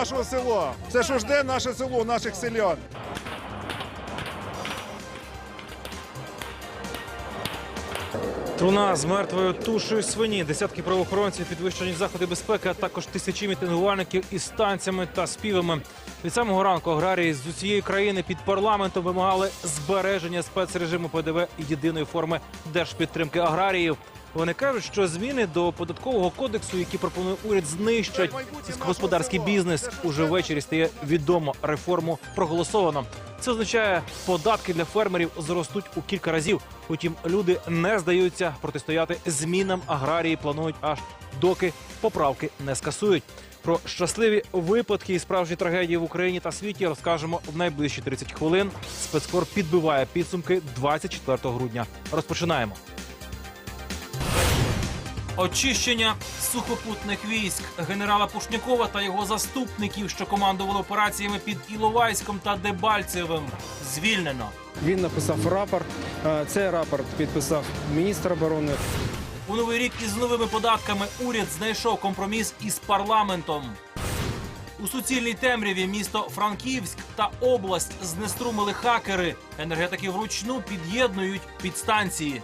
нашого села. Це що жде наше село, наших селян. Труна з мертвою тушею свині, десятки правоохоронців, підвищені заходи безпеки, а також тисячі мітингувальників із танцями та співами. Від самого ранку аграрії з усієї країни під парламентом вимагали збереження спецрежиму ПДВ і єдиної форми держпідтримки аграріїв. Вони кажуть, що зміни до податкового кодексу, які пропонує уряд, знищать сільськогосподарський бізнес. Уже ввечері стає відомо реформу проголосовано. Це означає, податки для фермерів зростуть у кілька разів. Утім, люди не здаються протистояти змінам. Аграрії планують аж доки поправки не скасують. Про щасливі випадки і справжні трагедії в Україні та світі розкажемо в найближчі 30 хвилин. Спецкор підбиває підсумки 24 грудня. Розпочинаємо. Очищення сухопутних військ генерала Пушнякова та його заступників, що командували операціями під Іловайськом та Дебальцевим, звільнено. Він написав рапорт. Е, Цей рапорт підписав міністр оборони. У новий рік із новими податками уряд знайшов компроміс із парламентом. У суцільній темряві місто Франківськ та область знеструмили хакери. Енергетики вручну під'єднують підстанції.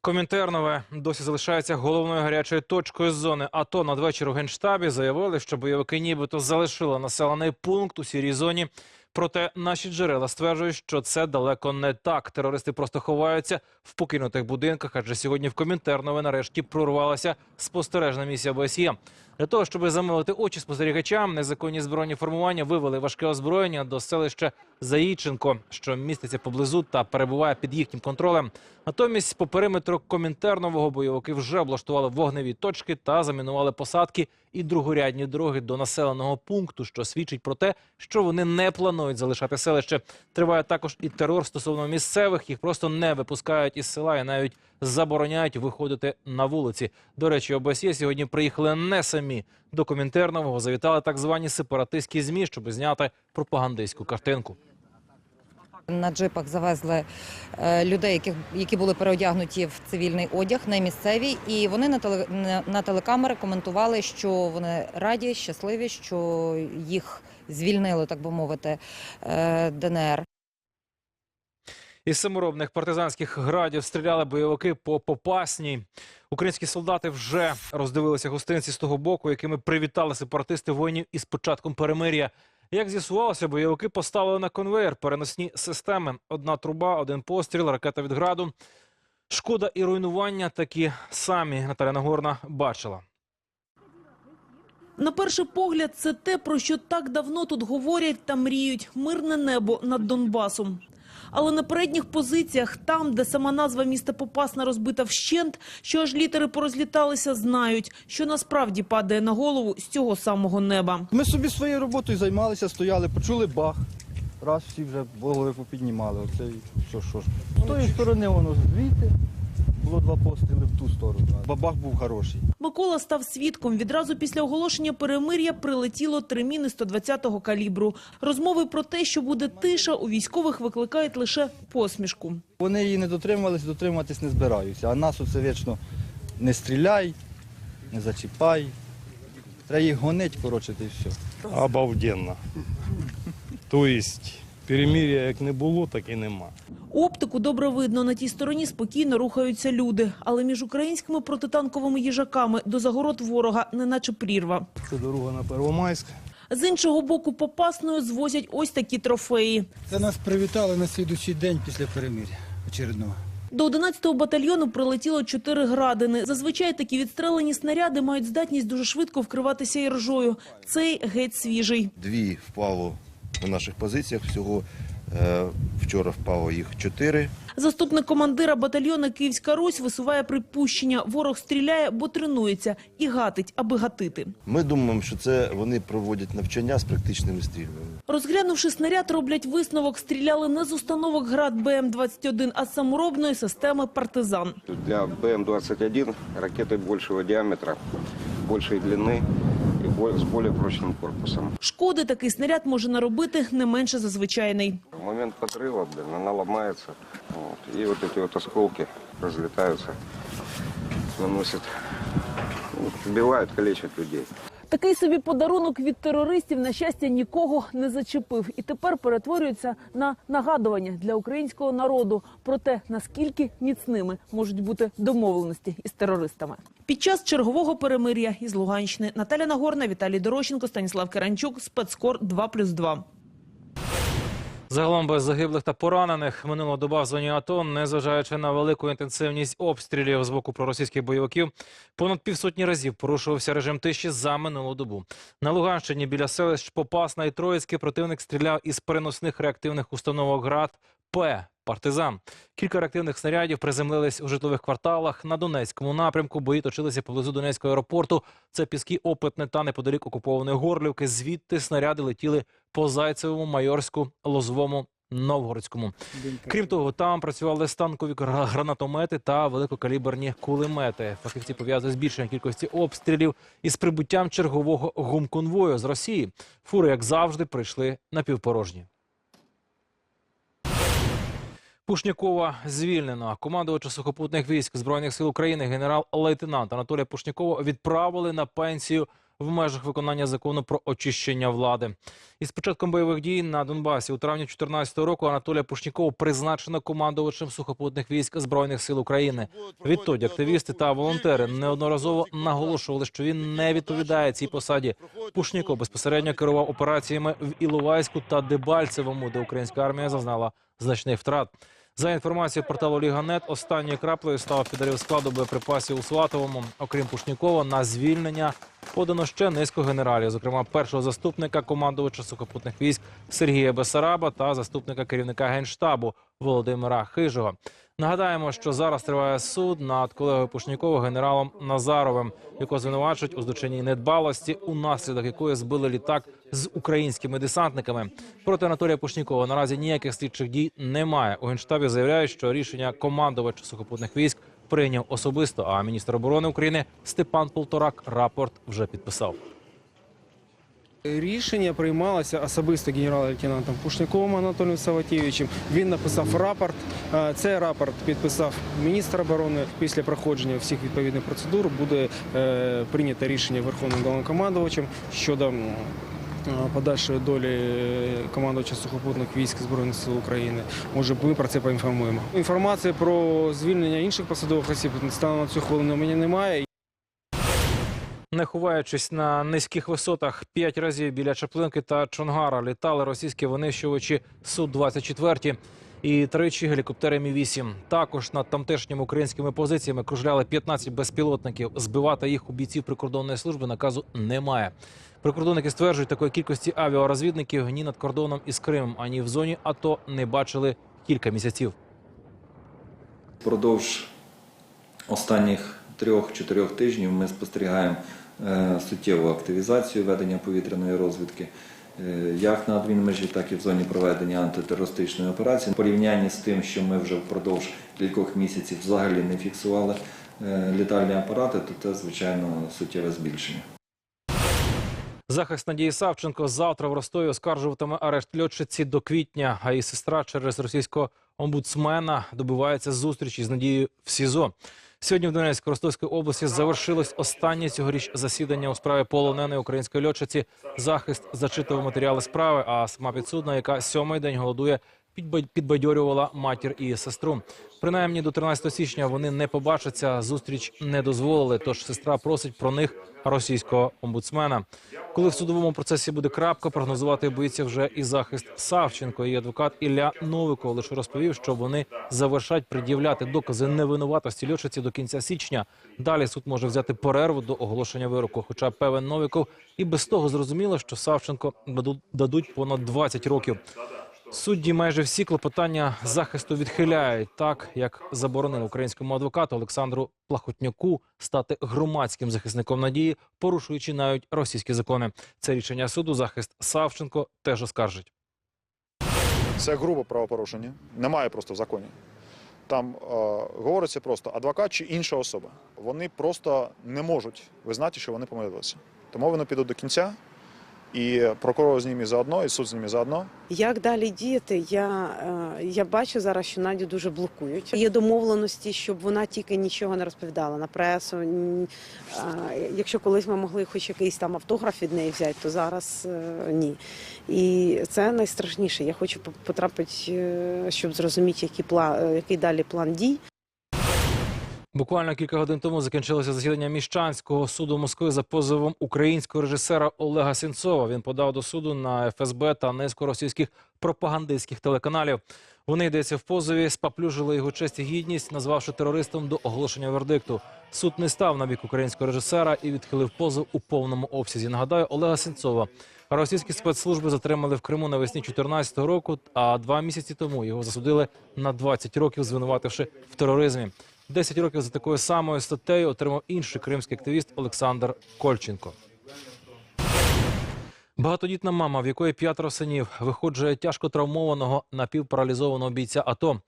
Комінтернове досі залишається головною гарячою точкою зони. АТО надвечір у генштабі заявили, що бойовики нібито залишили населений пункт у сірій зоні. Проте наші джерела стверджують, що це далеко не так. Терористи просто ховаються в покинутих будинках, адже сьогодні в Комінтернове нарешті прорвалася спостережна місія ОБСЄ. Для того, щоб замилити очі спостерігачам, незаконні збройні формування вивели важке озброєння до селища Заїченко, що міститься поблизу та перебуває під їхнім контролем. Натомість по периметру комінтернового бойовики вже облаштували вогневі точки та замінували посадки і другорядні дороги до населеного пункту, що свідчить про те, що вони не планують залишати селище. Триває також і терор стосовно місцевих. Їх просто не випускають із села і навіть забороняють виходити на вулиці. До речі, ОБСЄ сьогодні приїхали не самі. До Комінтернового завітали так звані сепаратистські змі, щоб зняти пропагандистську картинку. На джипах завезли е, людей, які були переодягнуті в цивільний одяг, не місцеві, і вони на, теле, на телекамери коментували, що вони раді, щасливі, що їх звільнили, так би мовити, е, ДНР. Із саморобних партизанських градів стріляли бойовики по Попасній. Українські солдати вже роздивилися гостинці з того боку, якими привітали сепаратисти воїнів із початком перемир'я. Як з'ясувалося, бойовики поставили на конвейер переносні системи. Одна труба, один постріл, ракета від граду. Шкода і руйнування такі самі Наталя Нагорна бачила. На перший погляд, це те, про що так давно тут говорять та мріють – мирне небо над Донбасом. Але на передніх позиціях, там, де сама назва міста Попасна розбита вщент, що аж літери порозліталися, знають, що насправді падає на голову з цього самого неба. Ми собі своєю роботою займалися, стояли, почули бах. Раз всі вже голови попіднімали. Оце що, що ж. З тої сторони воно звідти. Було два постріли в ту сторону. Бабах був хороший. Микола став свідком. Відразу після оголошення перемир'я прилетіло три міни 120-го калібру. Розмови про те, що буде тиша, у військових викликають лише посмішку. Вони її не дотримувалися, дотримуватись не збираються. А нас оце вічно не стріляй, не зачіпай. Треба їх гонить, коротше, й все. Обалденно. То есть перемир'я як не було, так і нема. Оптику добре видно. На тій стороні спокійно рухаються люди. Але між українськими протитанковими їжаками до загород ворога неначе прірва. Це дорога на Первомайськ. З іншого боку Попасною звозять ось такі трофеї. Це нас привітали на слідуючий день після перемир'я очередного. До 11-го батальйону прилетіло чотири градини. Зазвичай такі відстрелені снаряди мають здатність дуже швидко вкриватися іржою. Цей геть свіжий. Дві впало на наших позиціях. Всього вчора впало їх чотири. Заступник командира батальйону Київська Русь висуває припущення. Ворог стріляє, бо тренується і гатить, аби гатити. Ми думаємо, що це вони проводять навчання з практичними стрільбами. Розглянувши снаряд, роблять висновок. Стріляли не з установок град БМ-21, а з саморобної системи «Партизан». Для БМ-21 ракеты большего диаметра, большей длины и бо- с более прочным корпусом. Шкоди такий снаряд може наробити не менше за звичайний. В момент подрыва, блин, она ломается, вот, и вот эти вот осколки разлетаются, наносят ну, убивают, калечат людей. Такий собі подарунок від терористів, на щастя, нікого не зачепив і тепер перетворюється на нагадування для українського народу про те, наскільки міцними можуть бути домовленості із терористами. Під час чергового перемир'я із Луганщини Наталя Нагорна, Віталій Дорощенко, Станіслав Керанчук, спецкор 2+,2. Загалом без загиблих та поранених минула доба в зоні АТО, незважаючи на велику інтенсивність обстрілів з боку проросійських бойовиків, понад півсотні разів порушувався режим тиші за минулу добу. На Луганщині біля селищ Попасна і Троїцьке противник стріляв із переносних реактивних установок ГРАД П. Партизан. Кілька реактивних снарядів приземлились у житлових кварталах. На Донецькому напрямку бої точилися поблизу Донецького аеропорту. Це піски Опитне та неподалік окупованої Горлівки. Звідти снаряди летіли по Зайцевому, Майорську, Лозвому, Новгородському. Крім того, там працювали станкові гра- гранатомети та великокаліберні кулемети. Фахівці пов'язують збільшення кількості обстрілів із прибуттям чергового гумконвою з Росії. Фури, як завжди, прийшли напівпорожні. Пушнякова звільнено. Командувача сухопутних військ збройних сил України генерал-лейтенант Анатолія Пушнякова відправили на пенсію в межах виконання закону про очищення влади. Із початком бойових дій на Донбасі у травні 2014 року Анатолія Пушнякова призначено командувачем сухопутних військ збройних сил України. Відтоді активісти та волонтери неодноразово наголошували, що він не відповідає цій посаді. Пушняков безпосередньо керував операціями в Іловайську та Дебальцевому, де українська армія зазнала значних втрат. За інформацією порталу Ліганет, останньою краплею став підарів складу боєприпасів у Сватовому. Окрім Пушнікова, на звільнення подано ще низку генералів, зокрема першого заступника командувача сухопутних військ Сергія Бесараба та заступника керівника генштабу Володимира Хижого. Нагадаємо, що зараз триває суд над колегою Пушнікова генералом Назаровим, якого звинувачують у злочинній недбалості, унаслідок якої збили літак з українськими десантниками. Проти Анатолія Пушнікова наразі ніяких слідчих дій немає. У генштабі заявляють, що рішення командувача сухопутних військ прийняв особисто. А міністр оборони України Степан Полторак рапорт вже підписав. Рішення приймалося особисто генерал-лейтенантом Пушняковим Анатолієм Саватєвичем. Він написав рапорт. Е, Цей рапорт підписав міністр оборони. Після проходження всіх відповідних процедур буде е, прийнято рішення Верховним головнокомандувачем щодо е, подальшої долі командувача сухопутних військ Збройних сил України. Може, ми про це поінформуємо. Інформації про звільнення інших посадових осіб станом на цю хвилину у мене немає. Не ховаючись на низьких висотах, п'ять разів біля Чаплинки та Чонгара літали російські винищувачі Су-24 і тричі гелікоптери Мі-8. Також над тамтешніми українськими позиціями кружляли 15 безпілотників. Збивати їх у бійців прикордонної служби наказу немає. Прикордонники стверджують, такої кількості авіарозвідників ні над кордоном із Кримом, ані в зоні АТО не бачили кілька місяців. Впродовж останніх трьох-чотирьох тижнів ми спостерігаємо суттєву активізацію ведення повітряної розвідки, е, як на адмінмежі, так і в зоні проведення антитерористичної операції. В порівнянні з тим, що ми вже впродовж кількох місяців взагалі не фіксували е, літальні апарати, то це, звичайно, суттєве збільшення. Захист Надії Савченко завтра в Ростові оскаржуватиме арешт льотчиці до квітня, а її сестра через російського омбудсмена добивається зустрічі з Надією в СІЗО. Сьогодні в Донецько Ростовської області завершилось останнє цьогоріч засідання у справі полоненої української льотчиці. Захист зачитував матеріали справи, а сама підсудна, яка сьомий день голодує, підбадьорювала матір і сестру. Принаймні до 13 січня вони не побачаться. Зустріч не дозволили. Тож сестра просить про них російського омбудсмена. Коли в судовому процесі буде крапка, прогнозувати боїться вже і захист Савченко. Її адвокат Ілля Новиков лише розповів, що вони завершать пред'являти докази невинуватості льотчиці до кінця січня. Далі суд може взяти перерву до оголошення вироку. Хоча певен Новиков і без того зрозуміло, що Савченко даду- дадуть понад 20 років. Судді майже всі клопотання захисту відхиляють, так як заборонив українському адвокату Олександру Плахотнюку стати громадським захисником надії, порушуючи навіть російські закони. Це рішення суду захист Савченко теж оскаржить. Це грубе правопорушення. Немає просто в законі. Там е, говориться просто адвокат чи інша особа. Вони просто не можуть визнати, що вони помилилися. Тому вони підуть до кінця І прокурор з ними заодно, і суд з ними заодно. Як далі діяти? Я, е, я бачу зараз, що Надю дуже блокують. Є домовленості, щоб вона тільки нічого не розповідала на пресу. Якщо колись ми могли хоч якийсь там автограф від неї взяти, то зараз е, ні. І це найстрашніше. Я хочу по- потрапити, е, щоб зрозуміти, який план, який далі план дій. Буквально кілька годин тому закінчилося засідання Міщанського суду Москви за позовом українського режисера Олега Сенцова. Він подав до суду на ФСБ та низку російських пропагандистських телеканалів. Вони йдеться в позові, спаплюжили його честь і гідність, назвавши терористом до оголошення вердикту. Суд не став на бік українського режисера і відхилив позов у повному обсязі. Нагадаю, Олега Сенцова. Російські спецслужби затримали в Криму навесні 2014 року, а два місяці тому його засудили на 20 років, звинувативши в тероризмі. 10 років за такою самою статтею отримав інший кримський активіст Олександр Кольченко. Багатодітна мама, в якої п'ятеро синів, виходжує тяжко травмованого напівпаралізованого бійця АТО.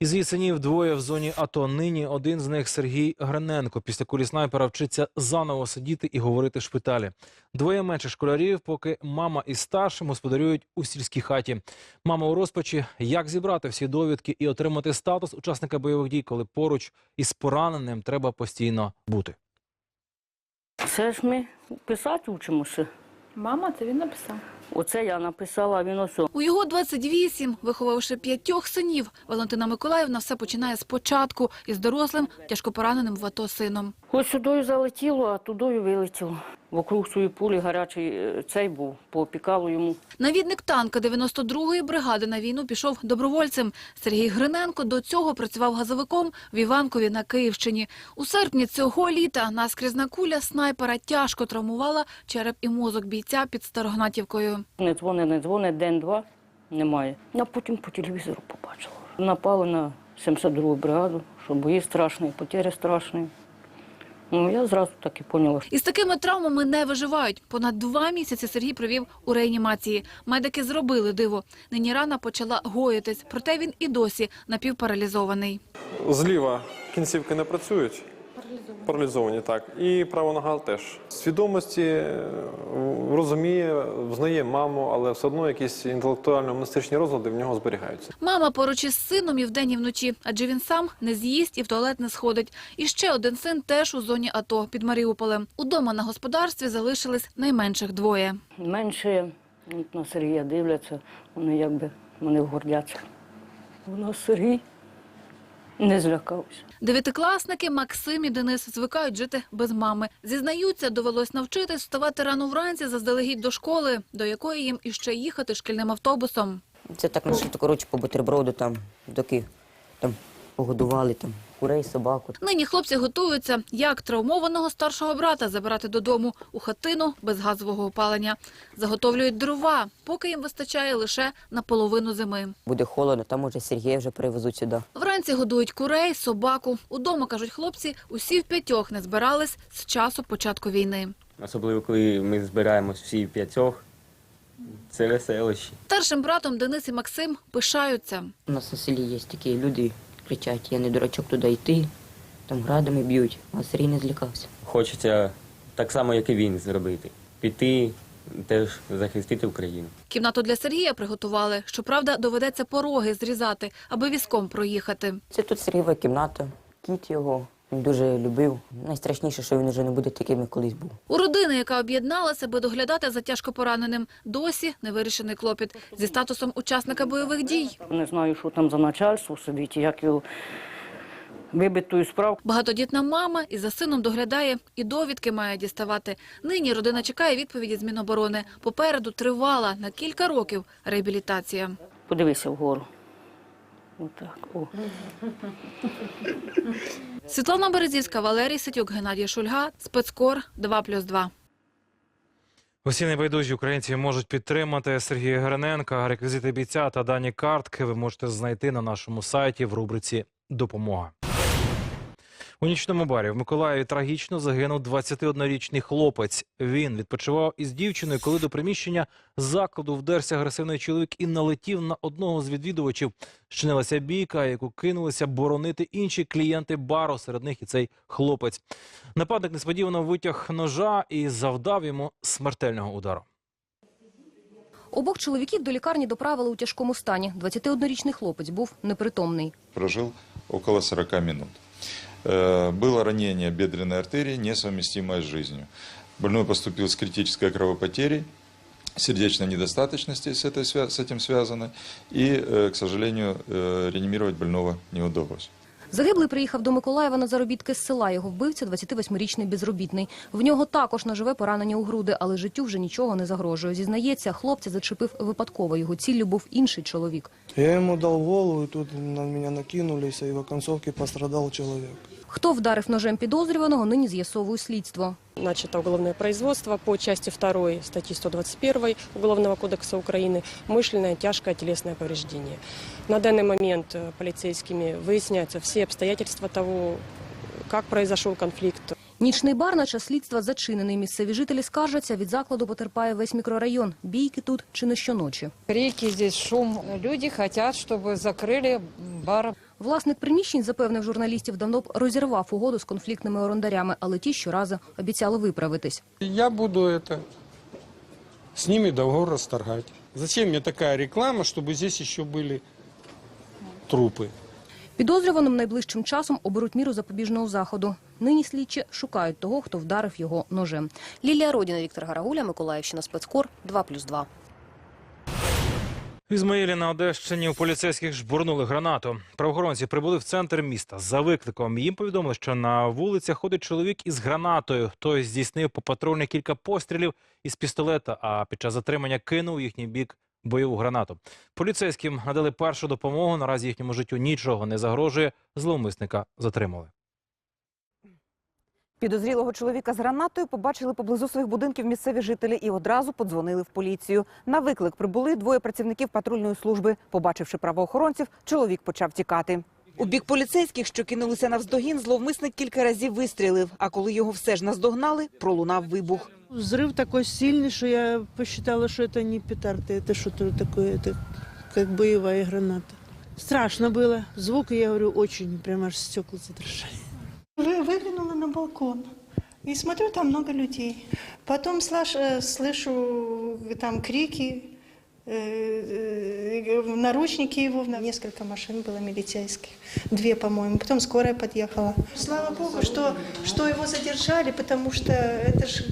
Із її синів двоє в зоні АТО. Нині один з них Сергій Гриненко. Після кулі снайпера вчиться заново сидіти і говорити в шпиталі. Двоє менших школярів, поки мама із старшим господарюють у сільській хаті. Мама у розпачі, як зібрати всі довідки і отримати статус учасника бойових дій, коли поруч із пораненим треба постійно бути. Це ж ми писати вчимося. Мама, це він написав. Оце я написала, а він ось. У його 28, виховавши п'ятьох синів, Валентина Миколаївна все починає спочатку із дорослим, тяжко пораненим в АТО сином. Ось сюдою залетіло, а тудою вилетіло. Вокруг свої пулі гарячий е, цей був, поопікало йому. Навідник танка 92-ї бригади на війну пішов добровольцем. Сергій Гриненко до цього працював газовиком в Іванкові на Київщині. У серпні цього літа наскрізна куля снайпера тяжко травмувала череп і мозок бійця під Старогнатівкою. Не дзвони, не дзвони, день-два немає. А потім по телевізору побачила. Напали на 72-гу бригаду, що бої страшні, потери страшні. Ну, я зразу так і поняла, Із такими травмами не виживають. Понад два місяці Сергій провів у реанімації. Медики зробили диво. Нині рана почала гоїтись, проте він і досі напівпаралізований. Зліва кінцівки не працюють. Паралізовані, так. І права нога теж. Свідомості е, розуміє, знає маму, але все одно якісь інтелектуально-мистичні розлади в нього зберігаються. Мама поруч із сином і вдень, і вночі, адже він сам не з'їсть і в туалет не сходить. І ще один син теж у зоні АТО під Маріуполем. Удома на господарстві залишились найменших двоє. Менше на Сергія дивляться, вони якби вони гордяться. У нас Сергій не злякався. Дев'ятикласники Максим і Денис звикають жити без мами. Зізнаються, довелось навчитись вставати рано вранці заздалегідь до школи, до якої їм іще їхати шкільним автобусом. Це так нашли ручку по бутерброду там, доки там погодували там курей, собаку. Нині хлопці готуються, як травмованого старшого брата забирати додому у хатину без газового опалення. Заготовлюють дрова, поки їм вистачає лише на половину зими. Буде холодно, там уже Сергія вже привезуть сюди. Вранці годують курей, собаку. Удома, кажуть хлопці, усі в п'ятьох не збирались з часу початку війни. Особливо, коли ми збираємось всі п'ятьох. Це веселище. Старшим братом Денис і Максим пишаються. У нас на селі є такі люди, кричать, я не дурачок туди йти, там градами б'ють, а Сергій не злякався. Хочеться так само, як і він, зробити. Піти, теж захистити Україну. Кімнату для Сергія приготували. Щоправда, доведеться пороги зрізати, аби візком проїхати. Це тут Сергієва кімната, кіт його. Він дуже любив. Найстрашніше, що він вже не буде таким, як колись був. У родини, яка об'єдналася, би доглядати за тяжко пораненим, досі невирішений клопіт зі статусом учасника бойових дій. Не знаю, що там за начальство сидить, як його вибитою справку. Багатодітна мама і за сином доглядає, і довідки має діставати. Нині родина чекає відповіді з Міноборони. Попереду тривала на кілька років реабілітація. Подивися вгору. Отак. О. Світлана Березівська, Валерій Ситюк, Геннадій Шульга, Спецкор 2+,2. Усі небайдужі українці можуть підтримати Сергія Гриненка. Реквізити бійця та дані картки ви можете знайти на нашому сайті в рубриці Допомога. У нічному барі в Миколаєві трагічно загинув 21-річний хлопець. Він відпочивав із дівчиною, коли до приміщення закладу вдерся агресивний чоловік і налетів на одного з відвідувачів. Щинилася бійка, яку кинулися боронити інші клієнти бару. Серед них і цей хлопець. Нападник несподівано витяг ножа і завдав йому смертельного удару. Обох чоловіків до лікарні доправили у тяжкому стані. 21-річний хлопець був непритомний. прожил около 40 минут. Э, Было ранение бедренной артерии, несовместимое с жизнью. Больной поступил с критической кровопотерей, сердечной недостаточности с, этой, свя- с этим связано, и, э, к сожалению, э, реанимировать больного не удалось. Загиблий приїхав до Миколаєва на заробітки з села. Його вбивця 28-річний безробітний. В нього також наживе поранення у груди, але життю вже нічого не загрожує. Зізнається, хлопця зачепив випадково. Його ціллю був інший чоловік. Я ему дал голову, и тут на меня накинулись, и в оконцовке пострадал человек. Хто вдарив ножем підозрюваного, нині з'ясовує слідство. Начато уголовное производство по части 2 статьи 121 Уголовного кодекса Украины «Умышленное тяжкое телесное повреждение». На данный момент э, полицейскими выясняются все обстоятельства того, как произошел конфликт, Нічний бар на час слідства зачинений. Місцеві жителі скаржаться, від закладу потерпає весь мікрорайон. Бійки тут чи не щоночі. Крики, здесь шум. Люди хотят, чтобы закрыли бар. Власник приміщень запевнив журналістів, давно б розірвав угоду з конфліктними орендарями, але ті щоразу обіцяли виправитись. Я буду это с ними договор расторгать. Зачем мне такая реклама, чтобы здесь еще были трупы? Підозрюваним найближчим часом оберуть міру запобіжного заходу. Нині слідчі шукають того, хто вдарив його ножем. Лілія Родіна, Віктор Гарагуля, Миколаївщина, спецкор 2+,2. В Ізмаїлі на Одещині у поліцейських жбурнули гранату. Правоохоронці прибули в центр міста за викликом. Їм повідомили, що на вулицях ходить чоловік із гранатою. Той здійснив по патрульних кілька пострілів із пістолета, а під час затримання кинув їхній бік бойову гранату. Поліцейським надали першу допомогу. Наразі їхньому життю нічого не загрожує. Зловмисника затримали. Підозрілого чоловіка з гранатою побачили поблизу своїх будинків місцеві жителі і одразу подзвонили в поліцію. На виклик прибули двоє працівників патрульної служби. Побачивши правоохоронців, чоловік почав тікати. У бік поліцейських, що кинулися навздогін, зловмисник кілька разів вистрілив. А коли його все ж наздогнали, пролунав вибух. Взрыв такой сильный, что я посчитала, что это не петарда, это что-то такое, это как боевая граната. Страшно было. Звук, я говорю, очень, прямо аж стекла задрожали. Вы- Выглянула на балкон и смотрю, там много людей. Потом слыш- э, слышу э, там крики, э, э, наручники его, несколько машин было милицейских, две, по-моему, потом скорая подъехала. Слава Богу, что, что его задержали, потому что это ж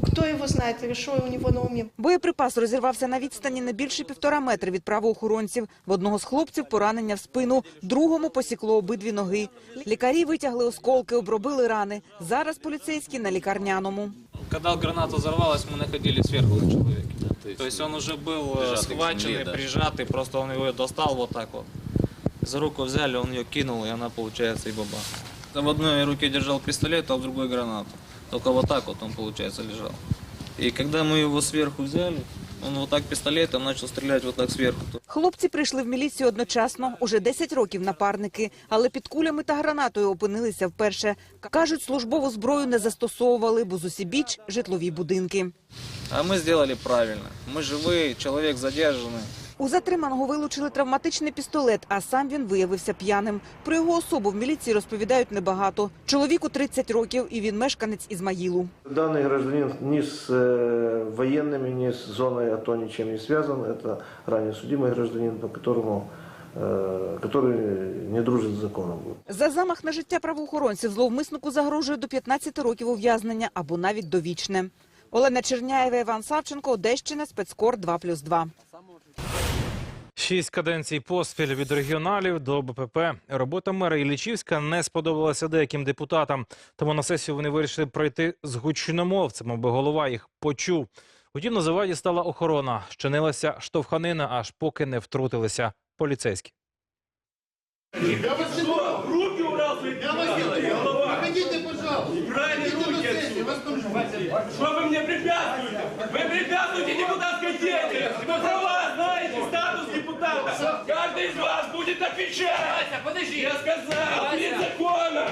м, кто его знает, что у него на уме. Боєприпас розірвався на відстані не більше півтора метри від правоохоронців. В одного з хлопців поранення в спину, другому посікло обидві ноги. Лікарі витягли осколки, обробили рани. Зараз поліцейські на лікарняному. Когда граната взорвалась, мы находились сверху на человеке. То есть он уже был э, схваченный, прижатый, просто он его достал вот так вот. За руку взяли, он ее кинул, и она, получается, и баба. В одной руке держал пистолет, а в другой гранату. Только вот так вот он, получается, лежал. И когда мы его сверху взяли, он вот так пистолетом начал стрелять вот так сверху. Хлопці прийшли в міліцію одночасно, уже 10 років напарники, але під кулями та гранатою опинилися вперше. Кажуть, службову зброю не застосовували, бо зусібіч – житлові будинки. А мы сделали правильно. Мы живые, человек задержанный. У затриманого вилучили травматичний пістолет, а сам він виявився п'яним. Про його особу в міліції розповідають небагато. Чоловіку 30 років, і він мешканець Ізмаїлу. Данный гражданин ни с э, военными, ни с зоной АТО ничем не связан. Это ранее судимый гражданин, по которому, э, который не дружит с законом. За замах на життя правоохоронців зловмиснику загрожує до 15 років ув'язнення або навіть довічне. Олена Черняєва, Іван Савченко, Одещина, спецкор 2+,2. Шість каденцій поспіль від регіоналів до БПП. Робота мера Іллічівська не сподобалася деяким депутатам. Тому на сесію вони вирішили пройти з гучномовцем, аби голова їх почув. Утім, на заваді стала охорона. Щинилася штовханина, аж поки не втрутилися поліцейські. Я вас сказал, руки убрал. Я вас голова. Выходите, пожалуйста. Убрали руки отсюда. Что вы мне Каждый из вас будет отвечать. Подожди. Я сказал, перед законом.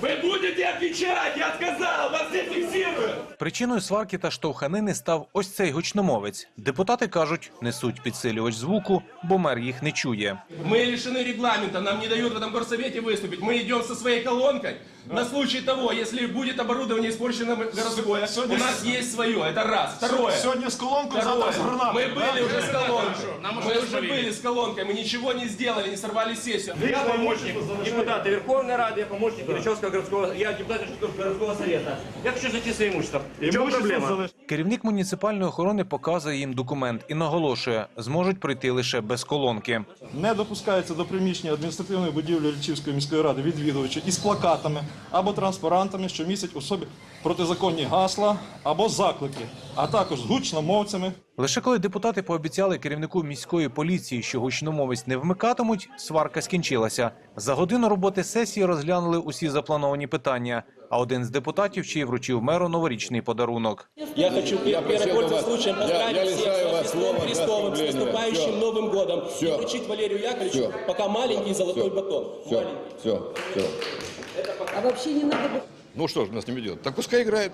Вы будете отвечать, я сказал, вас все фиксируют. Причиною сварки та штовханини став ось цей гучномовець. Депутати кажуть, несуть підсилювач звуку, бо мер їх не чує. Мы лишены регламента, нам не дают в этом горсовете выступить. Мы идем со своей колонкой на случай того, если будет оборудование испорчено городское. У нас есть свое, это раз. Второе. Сегодня с колонкой, Второе. завтра с гранатой. Мы были да? уже с колонкой. Нам Мы уже были с колонкой, мы ничего не сделали, не сорвали сессию. Я помощник депутата Верховной Рады, я помощник Ильичевского городского, я депутат Ильичевского городского совета. Я хочу зайти своим имуществом. В проблема? Керівник муніципальної охорони показує їм документ і наголошує, зможуть пройти лише без колонки. Не допускається до приміщення адміністративної будівлі Львівської міської ради відвідувачі із плакатами або транспарантами, що містять у собі протизаконні гасла або заклики, а також з гучномовцями. Лише коли депутати пообіцяли керівнику міської поліції, що гучномовець не вмикатимуть, сварка скінчилася. За годину роботи сесії розглянули усі заплановані питання. А один з депутатів ще й вручив меру новорічний подарунок. Я хочу пользоваться случаем поздравить всех с Рождеством Христовым, с наступающим Новым годом и вручить Валерию Яковлевичу пока маленький золотой батон. Маленький. Все, все. А вообще не надо Ну что же она с ними делать? Так пускай играет.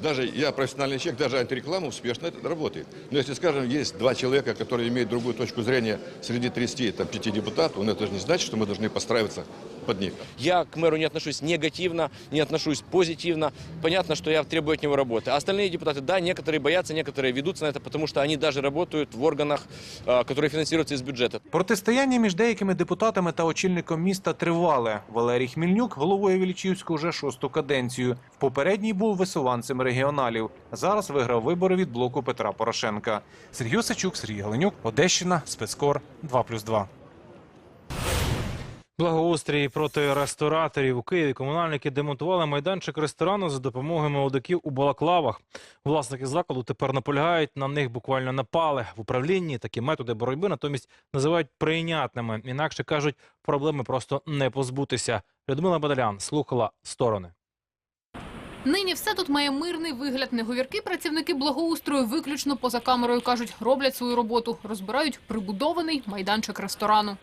Даже я профессиональный человек, даже антиреклама успешно это работает. Но если, скажем, есть два человека, которые имеют другую точку зрения среди 35 депутатов, ну, это же не значит, что мы должны подстраиваться под них. Я к мэру не отношусь негативно, не отношусь позитивно. Понятно, что я требую от него работы. А остальные депутаты, да, некоторые боятся, некоторые ведутся на это, потому что они даже работают в органах, а, которые финансируются из бюджета. Протистояння між деякими депутатами та очільником міста тривале. Валерій Хмільнюк головою Вілічівську вже шосту каденцію. В попередній був висуванцем регіоналів. Зараз виграв вибори від блоку Петра Порошенка. Сергій Осачук, Сергій Галенюк, Одещина, спецкор 2+,2. Благоустрій проти рестораторів у Києві комунальники демонтували майданчик ресторану за допомогою молодиків у балаклавах. Власники закладу тепер наполягають на них буквально напали. В управлінні такі методи боротьби натомість називають прийнятними. Інакше кажуть, проблеми просто не позбутися. Людмила Бадалян слухала сторони. Нині все тут має мирний вигляд. Неговірки працівники благоустрою виключно поза камерою кажуть, роблять свою роботу, розбирають прибудований майданчик ресторану.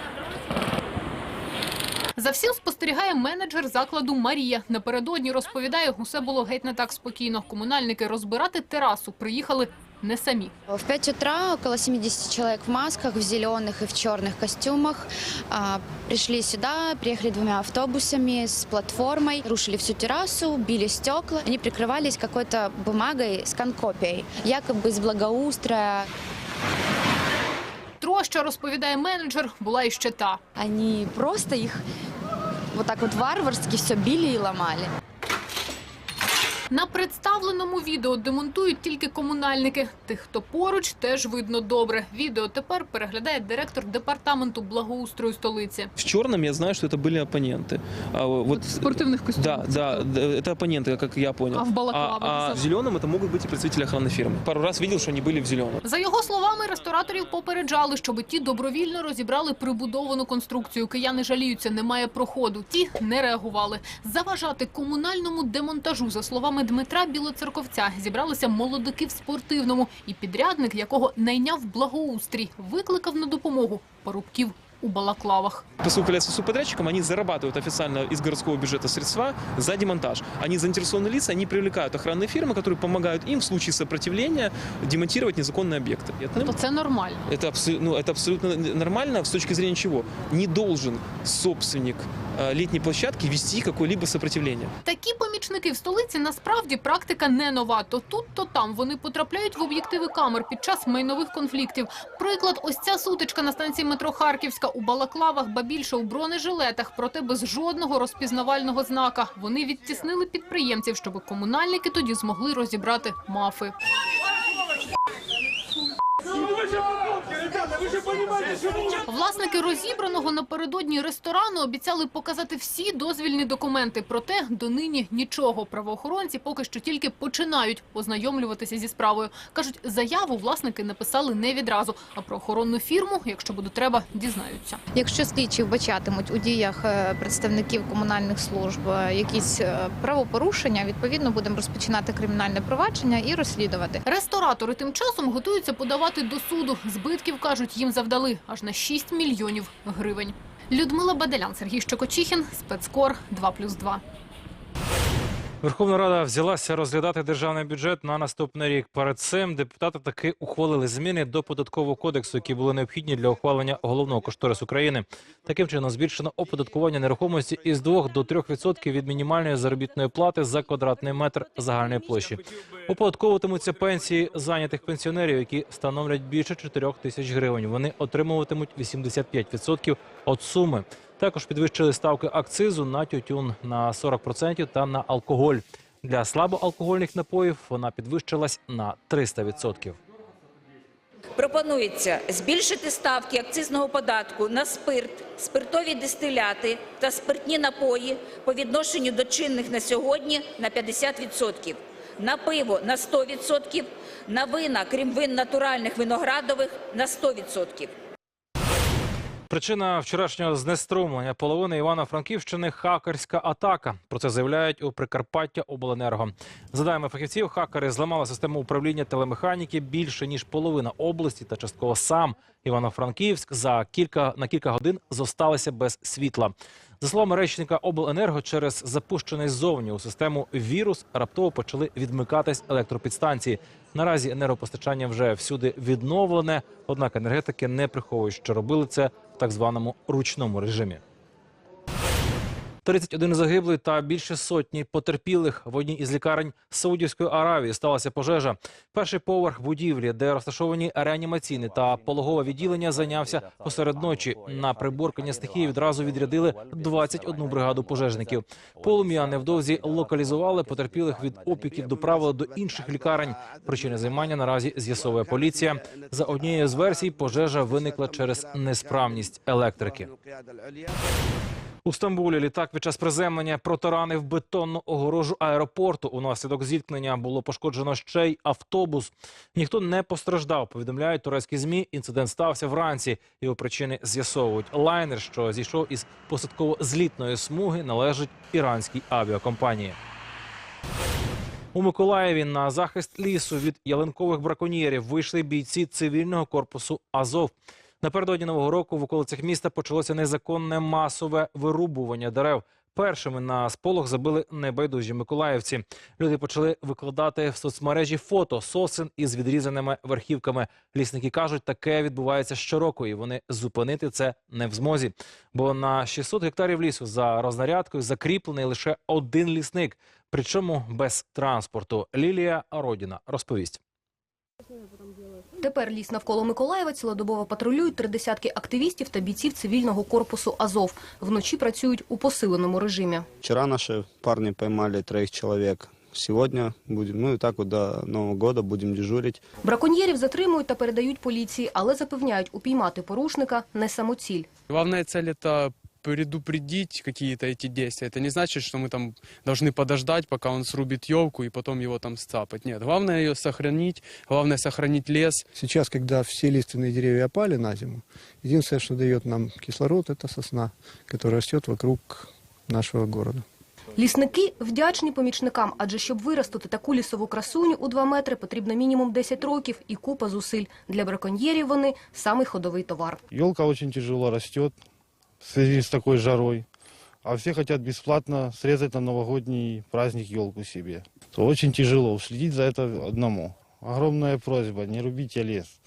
За всім спостерігає менеджер закладу Марія. Напередодні розповідає, усе було геть не так спокійно. Комунальники розбирати терасу приїхали не самі. В 5 утра около 70 человек в масках, в зеленых и в черных костюмах а, пришли сюда, приехали двумя автобусами с платформой, рушили всю террасу, били стекла. Они прикрывались какой-то бумагой с конкопией, якобы из благоустроя. Троща, розповідає менеджер, була іще та. Они просто их вот так вот варварски все били и ломали. На представленому відео демонтують тільки комунальники. Тих, хто поруч, теж видно добре. Відео тепер переглядає директор департаменту благоустрою столиці. В черном я знаю, что это были оппоненты. А вот в спортивных костюмах? Да, да, да, это оппоненты, как я понял. А в балаклавах? А, а в зеленом это могут быть и представители охранной фирмы. Пару раз видел, что они были в зеленом. За його словами, рестораторів попереджали, щоб ті добровільно розібрали прибудовану конструкцію. Кияни жаліються, немає проходу. Ті не реагували. Заважати комунальному демонтажу, за словами Дмитра Білоцерковця, зібралися молодики в спортивному. І підрядник, якого найняв благоустрій, викликав на допомогу порубків у балаклавах. Поскольку являются субподрядчиком, они зарабатывают официально из городского бюджета средства за демонтаж. Они заинтересованные лица, они привлекают охранные фирмы, которые помогают им в случае сопротивления демонтировать незаконные объекты. Это, То це нормально. это, абсо- ну, это абсолютно нормально с точки зрения чего? Не должен собственник э, летней площадки вести какое-либо сопротивление. Такі помічники в столиці насправді практика не нова. То тут, то там вони потрапляють в об'єктиви камер під час майнових конфліктів. Приклад, ось ця сутичка на станції метро Харківська у балаклавах, ба більше у бронежилетах, проте без жодного розпізнавального знака. Вони відтіснили підприємців, щоб комунальники тоді змогли розібрати мафи. Власники розібраного напередодні ресторану обіцяли показати всі дозвільні документи. Проте донині нічого. Правоохоронці поки що тільки починають ознайомлюватися зі справою. Кажуть, заяву власники написали не відразу, а про охоронну фірму, якщо буде треба, дізнаються. Якщо слідчі вбачатимуть у діях е, представників комунальних служб е, якісь е, правопорушення, відповідно будемо розпочинати кримінальне провадження і розслідувати. Ресторатори тим часом готуються подавати до суду. Збитків, кажуть, їм завдали аж на 6 мільйонів гривень. Людмила Баделян, Сергій Щекочихін, спецкор 2+,2. Верховна Рада взялася розглядати державний бюджет на наступний рік. Перед цим депутати таки ухвалили зміни до податкового кодексу, які були необхідні для ухвалення головного кошторису країни. Таким чином збільшено оподаткування нерухомості із 2 до 3% від мінімальної заробітної плати за квадратний метр загальної площі. Оподатковуватимуться пенсії зайнятих пенсіонерів, які становлять більше 4 тисяч гривень. Вони отримуватимуть 85% від суми. Також підвищили ставки акцизу на тютюн на 40% та на алкоголь. Для слабоалкогольних напоїв вона підвищилась на 300%. Пропонується збільшити ставки акцизного податку на спирт, спиртові дистиляти та спиртні напої по відношенню до чинних на сьогодні на 50%, на пиво на 100%, на вина, крім вин натуральних виноградових, на 100%. Причина вчорашнього знеструмлення половини Івано-Франківщини хакерська атака. Про це заявляють у Прикарпаття Обленерго. За даними фахівців, хакери зламали систему управління телемеханіки більше ніж половина області та частково сам Івано-Франківськ за кілька на кілька годин зосталися без світла. За словами речника Обленерго, через запущений ззовні у систему вірус раптово почали відмикатись електропідстанції. Наразі енергопостачання вже всюди відновлене, однак енергетики не приховують, що робили це в так званому ручному режимі. 31 загиблий та більше сотні потерпілих в одній із лікарень Саудівської Аравії сталася пожежа. Перший поверх будівлі, де розташовані реанімаційне та пологове відділення, зайнявся посеред ночі. На приборкання стихії відразу відрядили 21 бригаду пожежників. Полум'я невдовзі локалізували потерпілих від опіків, доправили до інших лікарень. Причини займання наразі з'ясовує поліція. За однією з версій, пожежа виникла через несправність електрики. У Стамбулі літак під час приземлення протаранив бетонну огорожу аеропорту. Унаслідок зіткнення було пошкоджено ще й автобус. Ніхто не постраждав. Повідомляють турецькі змі. Інцидент стався вранці. Його причини з'ясовують. Лайнер, що зійшов із посадково-злітної смуги, належить іранській авіакомпанії. У Миколаєві на захист лісу від ялинкових браконьєрів вийшли бійці цивільного корпусу Азов. Напередодні нового року в околицях міста почалося незаконне масове вирубування дерев. Першими на сполох забили небайдужі миколаївці. Люди почали викладати в соцмережі фото сосен із відрізаними верхівками. Лісники кажуть, таке відбувається щороку, і вони зупинити це не в змозі. Бо на 600 гектарів лісу за рознарядкою закріплений лише один лісник, причому без транспорту. Лілія Родіна розповість. Тепер ліс навколо Миколаєва цілодобово патрулюють три десятки активістів та бійців цивільного корпусу Азов. Вночі працюють у посиленому режимі. Вчера наши парни поймали троих человек. Сегодня будем, ну и так вот до Нового года будем дежурить. Браконьєрів затримують та передають поліції, але запевняють, упіймати порушника не самоціль. Главная цель это предупредить какие-то эти действия. Это не значит, что мы там должны подождать, пока он срубит елку и потом его там сцапать. Нет, главное ее сохранить, главное сохранить лес. Сейчас, когда все лиственные деревья опали на зиму, единственное, что дает нам кислород, это сосна, которая растет вокруг нашего города. Лісники вдячні помічникам, адже щоб виростити таку лісову красуню у 2 метри, потрібно мінімум 10 років і купа зусиль. Для браконьєрів вони – самий ходовий товар. Елка очень тяжело растет в связи с такой жарой, а все хотят бесплатно срезать на новогодний праздник елку себе. То очень тяжело следить за это одному. Огромная просьба, не рубите лес.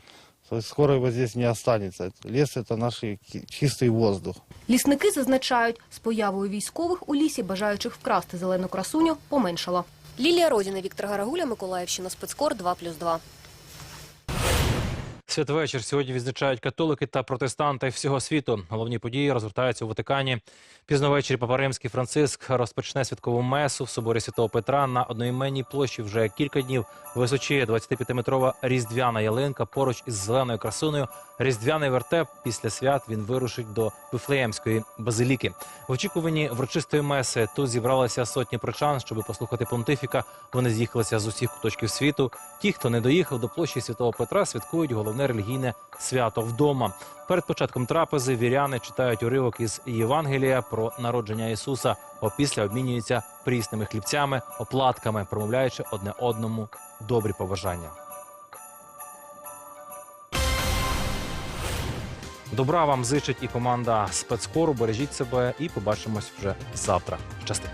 Скоро его здесь не останется. Лес – это наш ки- чистый воздух. Лісники зазначають, з появою військових у лісі бажаючих вкрасти зелену красуню поменшало. Лілія Родіна, Віктор Гарагуля, Миколаївщина, спецкор 2+,2. Святвечір сьогодні відзначають католики та протестанти всього світу. Головні події розгортаються у Ватикані. Пізно ввечері Папа Римський Франциск розпочне святкову месу в соборі Святого Петра на одноіменній площі. Вже кілька днів височіє 25-метрова різдвяна ялинка поруч із зеленою красуною. Різдвяний вертеп після свят він вирушить до Вифлеємської базиліки. В очікуванні врочистої меси тут зібралися сотні прочан, щоб послухати понтифіка. Вони з'їхалися з усіх куточків світу. Ті, хто не доїхав до площі Святого Петра, святкують головне релігійне свято вдома. Перед початком трапези віряни читають уривок із Євангелія про народження Ісуса. Опісля обмінюються прісними хлібцями, оплатками, промовляючи одне одному добрі побажання. Добра вам зичить і команда спецкору. Бережіть себе і побачимось вже завтра. Щасти.